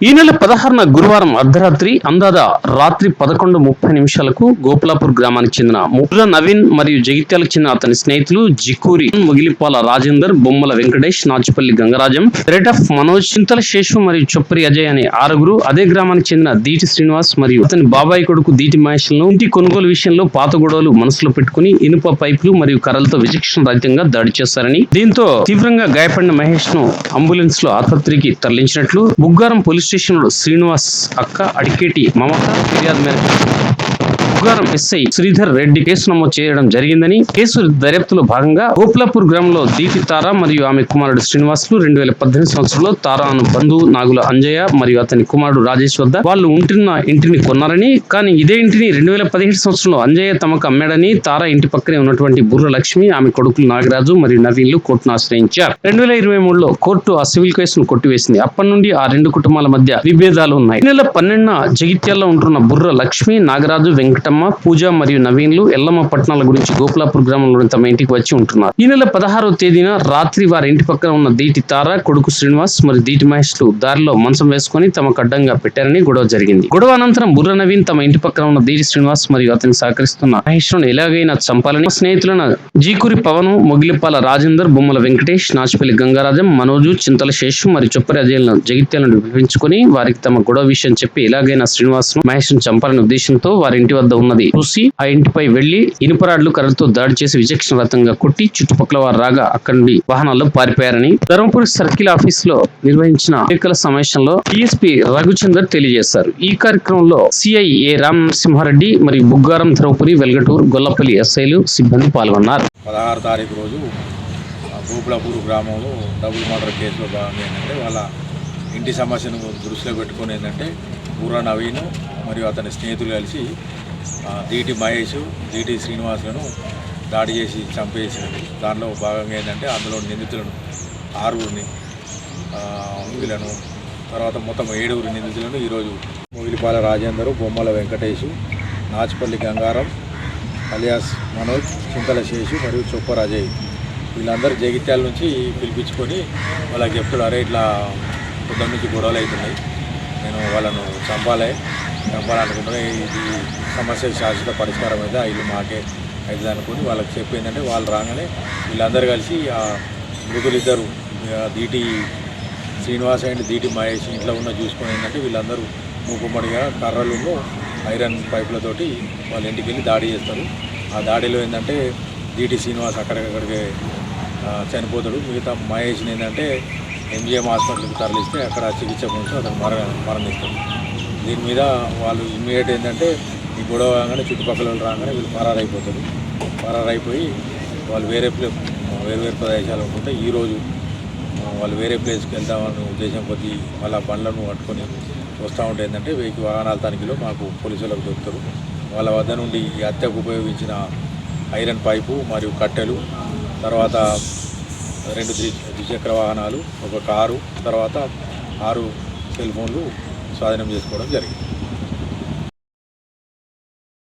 ఈ నెల పదహారున గురువారం అర్ధరాత్రి అందాద రాత్రి పదకొండు ముప్పై నిమిషాలకు గోపులాపూర్ గ్రామానికి చెందిన ముద్ర నవీన్ మరియు జగిత్యాలకు చెందిన అతని స్నేహితులు జికూరి మొగిలిపాల రాజేందర్ బొమ్మల వెంకటేష్ నాచుపల్లి గంగరాజం రేట్ ఆఫ్ మనోజ్ చింతల శేషు మరియు చొప్పరి అజయ్ అనే ఆరుగురు అదే గ్రామానికి చెందిన దీటి శ్రీనివాస్ మరియు అతని బాబాయ్ కొడుకు దీటి మహేష్లను ఇంటి కొనుగోలు విషయంలో పాత గొడవలు మనసులో పెట్టుకుని ఇనుప పైపులు మరియు కర్రలతో విచక్షణ రహితంగా దాడి చేశారని దీంతో తీవ్రంగా గాయపడిన మహేష్ను అంబులెన్స్లో ఆసుపత్రికి తరలించినట్లు బుగ్గారం పోలీస్ స్టేషన్లో శ్రీనివాస్ అక్క అడికేటి మమత ఫిర్యాదు మేరకు బుగ్గారం ఎస్ఐ శ్రీధర్ రెడ్డి కేసు నమోదు చేయడం జరిగిందని కేసు దర్యాప్తులో భాగంగా గోపులాపూర్ గ్రామంలో దీటి తారా మరియు ఆమె కుమారుడు శ్రీనివాసులు రెండు వేల పద్దెనిమిది సంవత్సరంలో తారాను బంధువు నాగుల అంజయ్య మరియు అతని కుమారుడు రాజేష్ వద్ద వాళ్ళు ఉంటున్న ఇంటిని కొన్నారని కానీ ఇదే ఇంటిని రెండు వేల పదిహేడు సంవత్సరంలో అంజయ్య తమకు అమ్మాడని తారా ఇంటి పక్కనే ఉన్నటువంటి బుర్ర లక్ష్మి ఆమె కొడుకులు నాగరాజు మరియు నవీన్లు కోర్టును ఆశ్రయించారు. రెండు వేల ఇరవై మూడులో కోర్టు ఆ సివిల్ కేసును కొట్టివేసింది. అప్పటి నుండి ఆ రెండు కుటుంబాల మధ్య విభేదాలు ఉన్నాయి. నెల పన్నెండున జగిత్యాల్లో ఉంటున్న బుర్ర లక్ష్మి నాగరాజు వెంకట వెంకటమ్మ పూజ మరియు నవీన్లు ఎల్లమ్మ పట్టణాల గురించి గోపులాపూర్ గ్రామంలోని తమ ఇంటికి వచ్చి ఉంటున్నారు. ఈ నెల పదహారవ తేదీన రాత్రి వారి ఇంటి పక్కన ఉన్న దీటి తార కొడుకు శ్రీనివాస్ మరియు దీటి మహేష్లు దారిలో మంచం వేసుకుని తమకు అడ్డంగా పెట్టారని గొడవ జరిగింది. గొడవ అనంతరం బుర్ర నవీన్ తమ ఇంటి పక్కన ఉన్న దీటి శ్రీనివాస్ మరియు అతనికి సహకరిస్తున్న మహేష్ను ఎలాగైనా చంపాలని స్నేహితులైన జీకురి పవన్ మొగిలిపాల రాజేందర్ బొమ్మల వెంకటేష్ నాచుపల్లి గంగారాజం మనోజు చింతల శేషు మరియు చొప్పరి అజయ్లను జగిత్యాలను విభజించుకుని వారికి తమ గొడవ విషయం చెప్పి ఎలాగైనా శ్రీనివాస్ మహేష్ను మహేష్ చంపాలనే ఉద్దేశంతో వారి ఇంటి వద్ద ఉన్నది. చూసి ఆ ఇంటిపై వెళ్ళి ఇనుపరాడ్లు కర్రలతో దాడి చేసి విచక్షణ రహితంగా కొట్టి చుట్టుపక్కల వారు రాగా అక్కడి నుండి వాహనాల్లో పారిపోయారని ధర్మపురి సర్కిల్ ఆఫీస్లో నిర్వహించిన ఎన్నికల సమావేశంలో డిఎస్పీ రఘుచందర్ తెలియజేశారు. ఈ కార్యక్రమంలో సిఐ ఏ రామ్ నరసింహారెడ్డి మరియు బుగ్గారం ధర్మపురి వెల్గటూరు గొల్లపల్లి ఎస్ఐలు సిబ్బంది పాల్గొన్నారు. పదహారు తారీఖు రోజు భూపులపూరు గ్రామంలో డబుల్ మర్డర్ కేసులో భాగంగా ఏంటంటే వాళ్ళ ఇంటి సమస్యను దృష్టిలో పెట్టుకొని ఏంటంటే బుర్ర నవీన్ మరియు అతని స్నేహితులు కలిసి డిటి మహేష్ దీటి శ్రీనివాసులను దాడి చేసి చంపేసినారు దానిలో భాగంగా ఏంటంటే అందులో నిందితులను ఆరుగురిని ఆ, తర్వాత మొత్తం ఏడుగురు నిందితులను ఈరోజు మొగిలిపాల రాజేందరు బొమ్మల వెంకటేషు నాచుపల్లి గంగారం అలియాస్ మనోజ్ చింతల శేషు మరియు చొప్పరాజయ్ వీళ్ళందరూ జగిత్యాల నుంచి పిలిపించుకొని వాళ్ళకి చెప్తాడు అరే ఇట్లా పొద్దున్న నుంచి గొడవలు అవుతున్నాయి. నేను వాళ్ళను చంపాలి చంపాలనుకుంటున్నా. ఇది సమస్య శాశ్వత పరిష్కారం అయితే ఇల్లు మాకే అయితే అనుకుని వాళ్ళకి చెప్పిందంటే వాళ్ళు రాగానే వీళ్ళందరూ కలిసి ఆ మృతులిద్దరు దీటి శ్రీనివాస్ అండ్ దీటి మహేష్ ఇంట్లో ఉన్న చూసుకుని ఏంటంటే వీళ్ళందరూ మూకుమ్మడిగా కర్రలు ఐరన్ పైపులతోటి వాళ్ళ ఇంటికి వెళ్ళి దాడి చేస్తారు. ఆ దాడిలో ఏంటంటే దీటి శ్రీనివాస్ అక్కడికక్కడికే చనిపోతాడు. మిగతా మహేష్ని ఏంటంటే ఎంజిఎం హాస్పిటల్కి తరలిస్తే అక్కడ చికిత్స పొందుతూ అతను మర మరణిస్తాడు దీని మీద వాళ్ళు ఇమ్మీడియట్ ఏంటంటే ఈ గొడవ కాగానే చుట్టుపక్కల వాళ్ళు రాగానే వీళ్ళు పరారైపోతారు. పరారైపోయి వాళ్ళు వేరే ప్లే వేరు వేరు ప్రదేశాలు అనుకుంటే ఈరోజు వాళ్ళు వేరే ప్లేస్కి వెళ్దామని ఉద్దేశం కొద్దీ వాళ్ళ బండ్లను పట్టుకొని వస్తూ ఉంటే ఏంటంటే వెయ్యి వాహనాల తనిఖీలో మాకు పోలీసులకు దొరుకుతారు. వాళ్ళ వద్ద నుండి ఈ హత్యకు ఉపయోగించిన ఐరన్ పైపు మరియు కట్టెలు తర్వాత రెండు ద్వి ద్విచక్ర వాహనాలు ఒక కారు తర్వాత ఆరు సెల్ ఫోన్లు స్వాధీనం చేసుకోవడం జరిగింది.